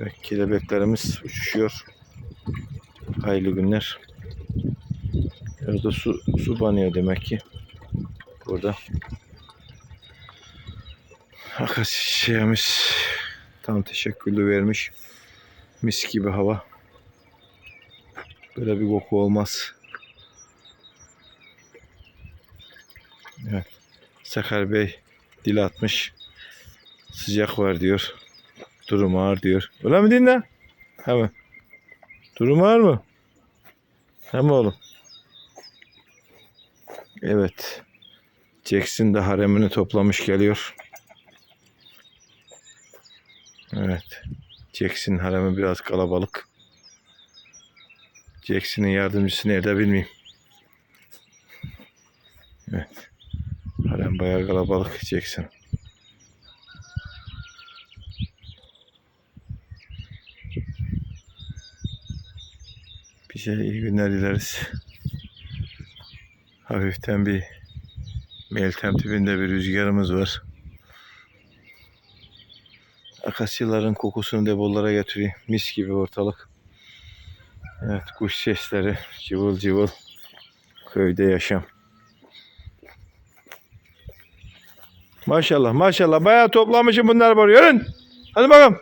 Evet, kelebeklerimiz uçuşuyor. Hayırlı günler. Orada su, su banıyor demek ki. Burada. Akasya'mız tam teşekkürlü vermiş. Mis gibi hava. Böyle bir koku olmaz. Evet. Sakar Bey dil atmış. Sıcak var diyor. Durum ağır diyor. Öyle mi dinle? Hemen. Durum ağır mı? Hem oğlum. Evet. Jackson de haremini toplamış geliyor. Evet. Jackson haremi biraz kalabalık. Jackson'ın yardımcısı nerede bilmeyeyim. Evet. Harem bayağı kalabalık Jackson. Bize iyi günler dileriz. Hafiften bir Meltem tipinde bir rüzgarımız var. Akasyaların kokusunu depolara getiriyor. Mis gibi ortalık. Evet kuş sesleri cıvıl cıvıl. Köyde yaşam. Maşallah maşallah bayağı toplamışım bunlar var. Yürün. Hadi bakalım.